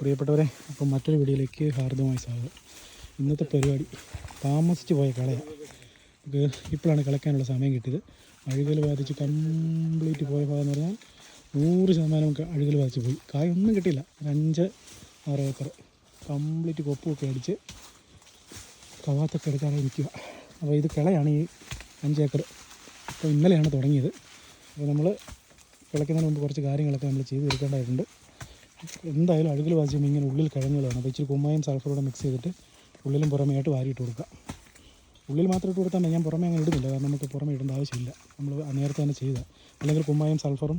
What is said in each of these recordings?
പ്രിയപ്പെട്ടവരെ അപ്പം മറ്റൊരു വീഡിയോയിലേക്ക് ഹാർദവമായി സ്വാഗതം. ഇന്നത്തെ പരിപാടി താമസിച്ച് പോയ കളയാണ് നമുക്ക് ഇപ്പോഴാണ് കളയ്ക്കാനുള്ള സമയം കിട്ടിയത്. അഴുകൽ ബാധിച്ച് കംപ്ലീറ്റ് പോയ ഭാഗം എന്ന് പറഞ്ഞാൽ നൂറ് ശതമാനം അഴുകൽ ബാധിച്ച് പോയി. കായൊന്നും കിട്ടിയില്ല. അഞ്ച് ആറ് ഏക്കർ. കംപ്ലീറ്റ് കൊപ്പൊക്കെ അടിച്ച് കവാത്തൊക്കെ എടുക്കാതെ നിൽക്കുക. അപ്പോൾ ഇത് കിളയാണ് ഈ അഞ്ച് ഏക്കർ. അപ്പോൾ ഇന്നലെയാണ് തുടങ്ങിയത്. അപ്പോൾ നമ്മൾ കിളയ്ക്കുന്നതിന് മുമ്പ് കുറച്ച് കാര്യങ്ങളൊക്കെ നമ്മൾ ചെയ്ത് തീർക്കേണ്ടതായിട്ടുണ്ട്. എന്തായാലും അഴുകൽ ബാധിച്ചുമ്പോൾ ഇങ്ങനെ ഉള്ളിൽ കിഴങ്ങുകളാണ് അപ്പോൾ ഇച്ചിരി കുമ്മായും സൾഫറോടെ മിക്സ് ചെയ്തിട്ട് ഉള്ളിലും പുറമേയായിട്ട് വാരിയിട്ട് കൊടുക്കുക. ഉള്ളിൽ മാത്രം ഇട്ട് കൊടുത്താൽ. ഞാൻ പുറമേ അങ്ങനെ ഇടുന്നില്ല. കാരണം നമുക്ക് പുറമേ ഇടേണ്ട ആവശ്യമില്ല. നമ്മൾ നേരത്തെ തന്നെ ചെയ്ത. അല്ലെങ്കിൽ കുമ്മായും സൾഫറും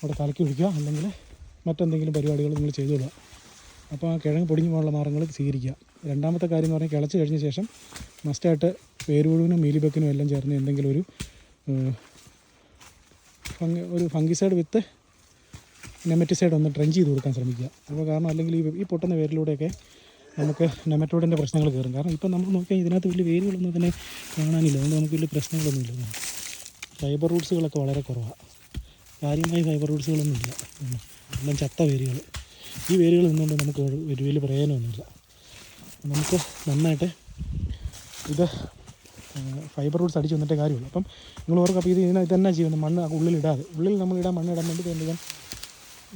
അവിടെ കലക്കി ഒഴിക്കുക. അല്ലെങ്കിൽ മറ്റെന്തെങ്കിലും പരിപാടികൾ നിങ്ങൾ ചെയ്തോളുക അപ്പോൾ ആ കിഴങ്ങ് പൊടിഞ്ഞു പോകാനുള്ള മാർഗങ്ങൾ സ്വീകരിക്കുക. രണ്ടാമത്തെ കാര്യം എന്ന് പറഞ്ഞാൽ കിളച്ച് കഴിഞ്ഞ ശേഷം മസ്റ്റായിട്ട് വേരുപുഴുവിനും മീലിബക്കിനും എല്ലാം ചേർന്ന് എന്തെങ്കിലും ഒരു ഫംഗി ഒരു ഫംഗിസൈഡ് വിത്ത് നെമറ്റിസൈഡ് ഒന്ന് ട്രെഞ്ച് ചെയ്ത് കൊടുക്കാൻ ശ്രമിക്കുക. അപ്പോൾ കാരണം അല്ലെങ്കിൽ ഈ ഈ പൊട്ടുന്ന വേരിലൂടെയൊക്കെ നമുക്ക് നെമറ്റോഡിന്റെ പ്രശ്നങ്ങൾ കയറും. കാരണം ഇപ്പം നമ്മൾ നോക്കിയാൽ ഇതിനകത്ത് വലിയ വേരുകളൊന്നും തന്നെ കാണാനില്ല. അതുകൊണ്ട് നമുക്ക് വലിയ പ്രശ്നങ്ങളൊന്നുമില്ല. ഫൈബർ റൂട്ട്സുകളൊക്കെ വളരെ കുറവാണ് കാര്യമായ ഫൈബർ റൂട്ട്സുകളൊന്നും ഇല്ല. എല്ലാം ചത്ത വേരുകൾ. ഈ വേരുകൾ നിന്നുകൊണ്ട് നമുക്ക് ഒരു വലിയ പ്രയോജനമൊന്നുമില്ല. നമുക്ക് നന്നായിട്ട് ഇത് ഫൈബർ റൂട്ട്സ് അടിച്ച് വന്നിട്ടേ കാര്യമുള്ളൂ. അപ്പം നിങ്ങൾ ഓർക്കും അപ്പോൾ ഇത് ഇതിനകത്ത് തന്നെ ചെയ്യുന്നത് മണ്ണ് ഉള്ളിലിടാതെ. ഉള്ളിൽ നമ്മൾ ഇടാൻ വേണ്ടി തന്നെ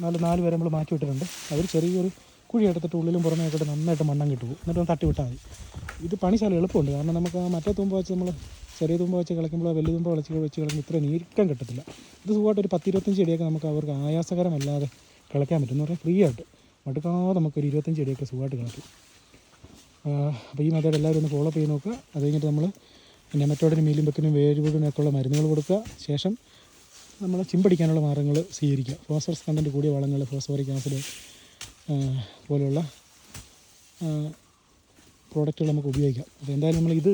നാല് നാല് വരെ നമ്മൾ മാറ്റി വിട്ടിട്ടുണ്ട് അവർ ചെറിയൊരു കുഴി എടുത്തിട്ട് ഉള്ളിലും പുറമേ ആയിട്ട് നന്നായിട്ട് മണ്ണം കിട്ടും എന്നിട്ട് തട്ടി വിട്ടാൽ മതി. ഇത് പണിശാല എളുപ്പമുണ്ട്. കാരണം നമുക്ക് ആ മറ്റേ തുമ്പ വെച്ച് നമ്മൾ ചെറിയ തുമ്പ വെച്ച് കളിക്കുമ്പോൾ വലിയ തുമ്പ കളിച്ച് വെച്ച് കളിക്കുമ്പോൾ ഇത്ര നീക്കം കിട്ടത്തില്ല. ഇത് സുഖമായിട്ട് ഒരു പത്തിരുപത്തഞ്ച് ചെടിയൊക്കെ നമുക്ക് അവർക്ക് ആയാസകരമല്ലാതെ കളിക്കാൻ പറ്റും എന്ന് ഫ്രീ ആയിട്ട്. മടുക്കാതെ നമുക്കൊരു ഇരുപത്തഞ്ച് ചെടിയൊക്കെ സുഖമായിട്ട് കളിക്കും അപ്പോൾ ഈ മെത്തേഡ് എല്ലാവരും ഒന്ന് ഫോളോ ചെയ്ത് നോക്കുക. അത് കഴിഞ്ഞിട്ട് നമ്മൾ നെമറ്റോഡിനും മീലിമ്പക്കിനും വേരുപൊടിനും ഒക്കെ ഉള്ള മരുന്നുകൾ കൊടുക്കുക. ശേഷം നമ്മൾ ചിമ്പടിക്കാനുള്ള മാർഗങ്ങൾ സ്വീകരിക്കുക. ഫോസ്ഫറസ് കണ്ടന്റ് കൂടിയ വളങ്ങൾ ഫോസ്ഫോറിക് ആസിഡ് പോലെയുള്ള പ്രോഡക്റ്റുകൾ നമുക്ക് ഉപയോഗിക്കാം. അപ്പോൾ എന്തായാലും നമ്മൾ ഇത്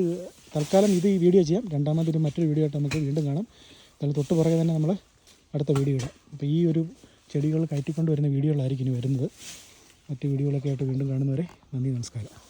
തൽക്കാലം ഇത് ഈ വീഡിയോ ചെയ്യാം. രണ്ടാമതൊരു മറ്റൊരു വീഡിയോ ആയിട്ട് നമുക്ക് വീണ്ടും കാണാം. എന്തായാലും തൊട്ട് പുറകെ തന്നെ നമ്മൾ അടുത്ത വീഡിയോ ഇടാം. അപ്പോൾ ഈ ഒരു ചെടികൾ കയറ്റിക്കൊണ്ട് വരുന്ന വീഡിയോകളായിരിക്കും ഇനി വരുന്നത്. മറ്റ് വീഡിയോകളൊക്കെ ആയിട്ട് വീണ്ടും കാണുന്നവരെ നന്ദി നമസ്കാരം.